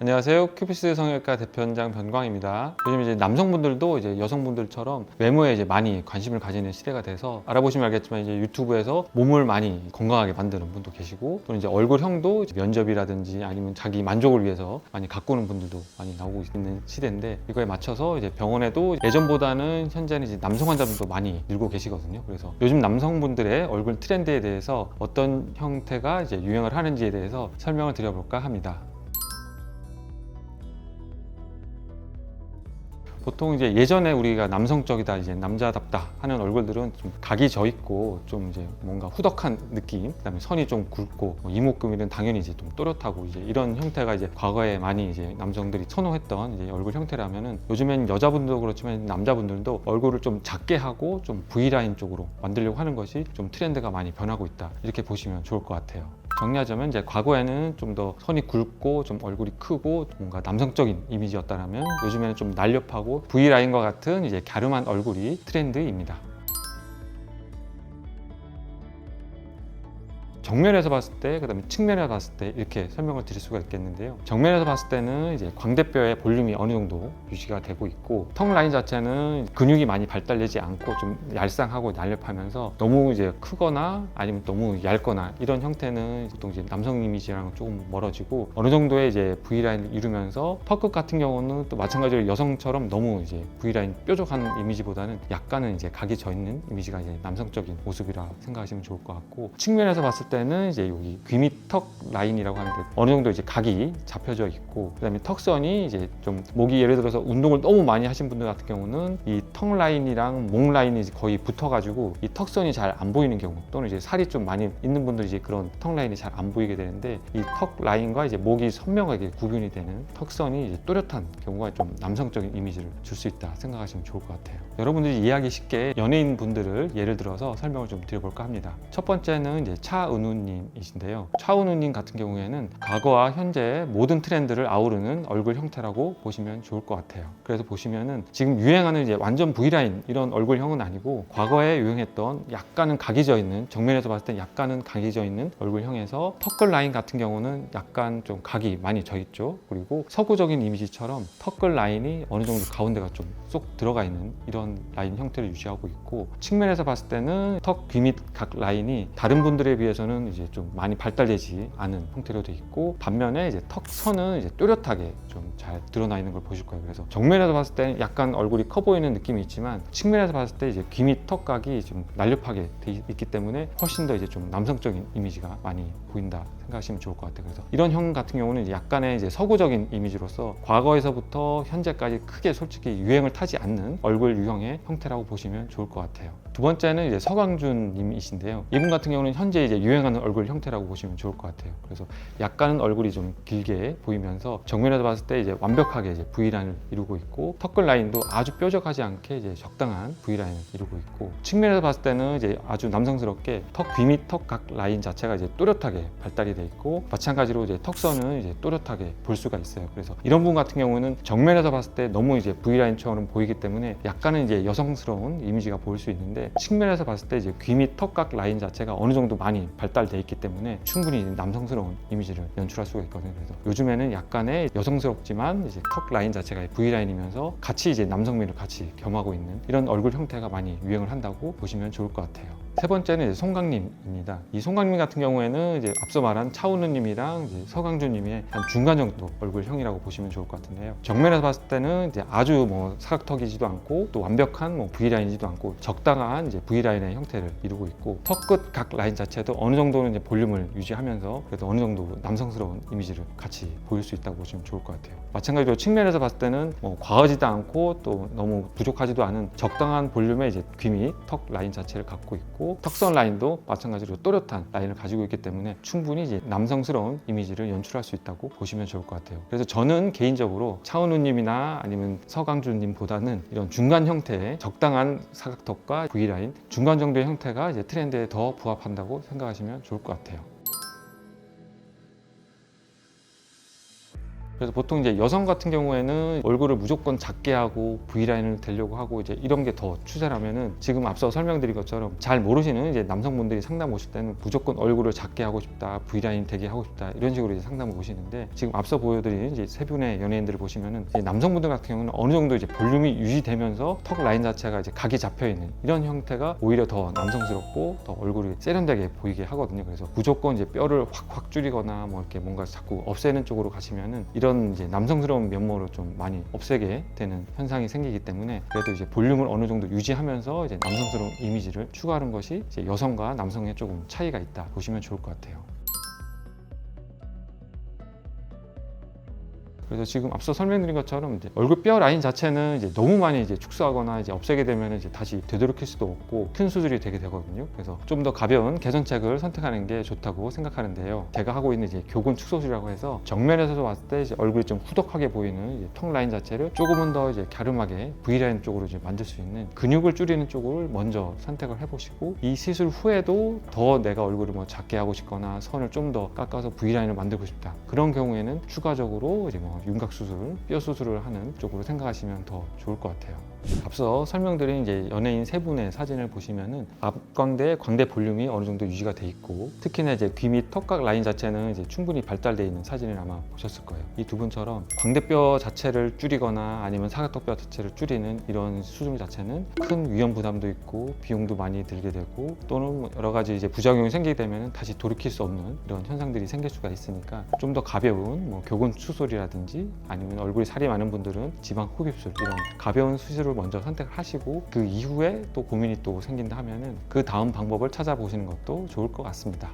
안녕하세요. 큐피스 성형외과 대표원장 변광입니다. 요즘 이제 남성분들도 이제 여성분들처럼 외모에 이제 많이 관심을 가지는 시대가 돼서 알아보시면 알겠지만 이제 유튜브에서 몸을 많이 건강하게 만드는 분도 계시고 또는 이제 얼굴형도 이제 면접이라든지 아니면 자기 만족을 위해서 많이 가꾸는 분들도 많이 나오고 있는 시대인데 이거에 맞춰서 이제 병원에도 예전보다는 현재는 이제 남성 환자분도 많이 늘고 계시거든요. 그래서 요즘 남성분들의 얼굴 트렌드에 대해서 어떤 형태가 이제 유행을 하는지에 대해서 설명을 드려볼까 합니다. 보통 이제 예전에 우리가 남성적이다 이제 남자답다 하는 얼굴들은 좀 각이 져 있고 좀 이제 뭔가 후덕한 느낌 그다음에 선이 좀 굵고 뭐 이목구비는 당연히 이제 좀 또렷하고 이제 이런 형태가 이제 과거에 많이 이제 남성들이 선호했던 이제 얼굴 형태라면은 요즘엔 여자분들도 그렇지만 남자분들도 얼굴을 좀 작게 하고 좀 V 라인 쪽으로 만들려고 하는 것이 좀 트렌드가 많이 변하고 있다 이렇게 보시면 좋을 것 같아요. 정리하자면 이제 과거에는 좀 더 선이 굵고 좀 얼굴이 크고 뭔가 남성적인 이미지였다면 요즘에는 좀 날렵하고 V 라인과 같은 이제 갸름한 얼굴이 트렌드입니다. 정면에서 봤을 때, 그다음에 측면에서 봤을 때 이렇게 설명을 드릴 수가 있겠는데요. 정면에서 봤을 때는 이제 광대뼈의 볼륨이 어느 정도 유지가 되고 있고 턱 라인 자체는 근육이 많이 발달되지 않고 좀 얄쌍하고 날렵하면서 너무 이제 크거나 아니면 너무 얇거나 이런 형태는 보통 이제 남성 이미지랑 조금 멀어지고 어느 정도의 이제 V 라인을 이루면서 턱끝 같은 경우는 또 마찬가지로 여성처럼 너무 이제 V 라인 뾰족한 이미지보다는 약간은 이제 각이 져 있는 이미지가 이제 남성적인 모습이라 생각하시면 좋을 것 같고 측면에서 봤을 때는 이제 여기 귀밑턱 라인이라고 하는데 어느 정도 이제 각이 잡혀져 있고 그다음에 턱선이 이제 좀 목이 예를 들어서 운동을 너무 많이 하신 분들 같은 경우는 이 턱 라인이랑 목 라인이 거의 붙어가지고 이 턱선이 잘 안 보이는 경우 또는 이제 살이 좀 많이 있는 분들이 이제 그런 턱 라인이 잘 안 보이게 되는데 이 턱 라인과 이제 목이 선명하게 구분이 되는 턱선이 이제 또렷한 경우가 좀 남성적인 이미지를 줄 수 있다 생각하시면 좋을 것 같아요. 여러분들이 이해하기 쉽게 연예인 분들을 예를 들어서 설명을 좀 드려볼까 합니다. 첫 번째는 이제 차은우 님이신데요. 차은우님 같은 경우에는 과거와 현재 모든 트렌드를 아우르는 얼굴 형태라고 보시면 좋을 것 같아요. 그래서 보시면은 지금 유행하는 이제 완전 V라인 이런 얼굴형은 아니고 과거에 유행했던 약간은 각이 져 있는 정면에서 봤을 때 약간은 각이 져 있는 얼굴형에서 턱끝 라인 같은 경우는 약간 좀 각이 많이 져 있죠. 그리고 서구적인 이미지처럼 턱끝 라인이 어느 정도 가운데가 좀 쏙 들어가 있는 이런 라인 형태를 유지하고 있고 측면에서 봤을 때는 턱 귀 밑 각 라인이 다른 분들에 비해서는 이제 좀 많이 발달되지 않은 형태로 돼 있고 반면에 이제 턱선은 이제 또렷하게 좀 잘 드러나 있는 걸 보실 거예요. 그래서 정면에서 봤을 때는 약간 얼굴이 커 보이는 느낌이 있지만 측면에서 봤을 때 이제 귀 밑 턱각이 좀 날렵하게 돼 있기 때문에 훨씬 더 이제 좀 남성적인 이미지가 많이 보인다 생각하시면 좋을 것 같아요. 그래서 이런 형 같은 경우는 약간의 이제 서구적인 이미지로서 과거에서부터 현재까지 크게 솔직히 유행을 타지 않는 얼굴 유형의 형태라고 보시면 좋을 것 같아요. 두 번째는 이제 서강준 님이신데요. 이분 같은 경우는 현재 이제 유행하는 얼굴 형태라고 보시면 좋을 것 같아요. 그래서 약간은 얼굴이 좀 길게 보이면서 정면에서 봤을 때 이제 완벽하게 이제 V 라인을 이루고 있고 턱끝 라인도 아주 뾰족하지 않게 이제 적당한 V 라인을 이루고 있고 측면에서 봤을 때는 이제 아주 남성스럽게 턱 귀 밑 턱 각 라인 자체가 이제 또렷하게 발달이 돼 있고 마찬가지로 이제 턱선은 이제 또렷하게 볼 수가 있어요. 그래서 이런 분 같은 경우는 정면에서 봤을 때 너무 이제 V 라인처럼 보이기 때문에 약간은 이제 여성스러운 이미지가 보일 수 있는데 측면에서 봤을 때 이제 귀밑턱각 라인 자체가 어느 정도 많이 발달돼 있기 때문에 충분히 남성스러운 이미지를 연출할 수가 있거든요. 그래서 요즘에는 약간의 여성스럽지만 이제 턱 라인 자체가 V 라인이면서 같이 이제 남성미를 같이 겸하고 있는 이런 얼굴 형태가 많이 유행을 한다고 보시면 좋을 것 같아요. 세 번째는 송강님입니다. 이 송강님 같은 경우에는 이제 앞서 말한 차은우님이랑 이제 서강준님의 한 중간 정도 얼굴형이라고 보시면 좋을 것 같은데요. 정면에서 봤을 때는 이제 아주 뭐 사각턱이지도 않고 또 완벽한 뭐 V 라인이지도 않고 적당한 이제 V 라인의 형태를 이루고 있고 턱 끝 각 라인 자체도 어느 정도는 이제 볼륨을 유지하면서 그래도 어느 정도 남성스러운 이미지를 같이 보일 수 있다고 보시면 좋을 것 같아요. 마찬가지로 측면에서 봤을 때는 뭐 과하지도 않고 또 너무 부족하지도 않은 적당한 볼륨의 이제 귀밑턱 라인 자체를 갖고 있고 턱선 라인도 마찬가지로 또렷한 라인을 가지고 있기 때문에 충분히 이제 남성스러운 이미지를 연출할 수 있다고 보시면 좋을 것 같아요. 그래서 저는 개인적으로 차은우님이나 아니면 서강준님보다는 이런 중간 형태의 적당한 사각턱과 V 라인 중간 정도의 형태가 이제 트렌드에 더 부합한다고 생각하시면 좋을 것 같아요. 그래서 보통 이제 여성 같은 경우에는 얼굴을 무조건 작게 하고 V라인을 되려고 하고 이제 이런 게 더 추세라면은 지금 앞서 설명드린 것처럼 잘 모르시는 이제 남성분들이 상담 오실 때는 무조건 얼굴을 작게 하고 싶다, V라인 되게 하고 싶다 이런 식으로 이제 상담을 오시는데 지금 앞서 보여드린 이제 세 분의 연예인들을 보시면은 이제 남성분들 같은 경우는 어느 정도 이제 볼륨이 유지되면서 턱 라인 자체가 이제 각이 잡혀 있는 이런 형태가 오히려 더 남성스럽고 더 얼굴이 세련되게 보이게 하거든요. 그래서 무조건 이제 뼈를 확확 줄이거나 뭐 이렇게 뭔가 자꾸 없애는 쪽으로 가시면은 이런 이제 남성스러운 면모를 좀 많이 없애게 되는 현상이 생기기 때문에 그래도 이제 볼륨을 어느 정도 유지하면서 이제 남성스러운 이미지를 추구하는 것이 이제 여성과 남성의 조금 차이가 있다 보시면 좋을 것 같아요. 그래서 지금 앞서 설명드린 것처럼 이제 얼굴 뼈 라인 자체는 이제 너무 많이 이제 축소하거나 이제 없애게 되면 이제 다시 되돌이킬 수도 없고 큰 수술이 되게 되거든요. 그래서 좀 더 가벼운 개선책을 선택하는 게 좋다고 생각하는데요. 제가 하고 있는 이제 교근 축소술이라고 해서 정면에서 봤을 때 이제 얼굴이 좀 후덕하게 보이는 이제 턱 라인 자체를 조금은 더 이제 갸름하게 V 라인 쪽으로 이제 만들 수 있는 근육을 줄이는 쪽을 먼저 선택을 해보시고 이 시술 후에도 더 내가 얼굴을 뭐 작게 하고 싶거나 선을 좀 더 깎아서 V 라인을 만들고 싶다. 그런 경우에는 추가적으로 이제 뭐 윤곽 수술, 뼈 수술을 하는 쪽으로 생각하시면 더 좋을 것 같아요. 앞서 설명드린 이제 연예인 세 분의 사진을 보시면은 앞광대, 광대 볼륨이 어느 정도 유지가 돼 있고 특히나 이제 귀 및 턱각 라인 자체는 이제 충분히 발달돼 있는 사진을 아마 보셨을 거예요. 이 두 분처럼 광대뼈 자체를 줄이거나 아니면 사각턱뼈 자체를 줄이는 이런 수술 자체는 큰 위험 부담도 있고 비용도 많이 들게 되고 또는 뭐 여러 가지 이제 부작용이 생기게 되면 다시 돌이킬 수 없는 이런 현상들이 생길 수가 있으니까 좀 더 가벼운 뭐 교근 수술이라든지 아니면 얼굴이 살이 많은 분들은 지방 흡입술 이런 가벼운 수술을 먼저 선택하시고 그 이후에 또 고민이 또 생긴다 하면은 그 다음 방법을 찾아보시는 것도 좋을 것 같습니다.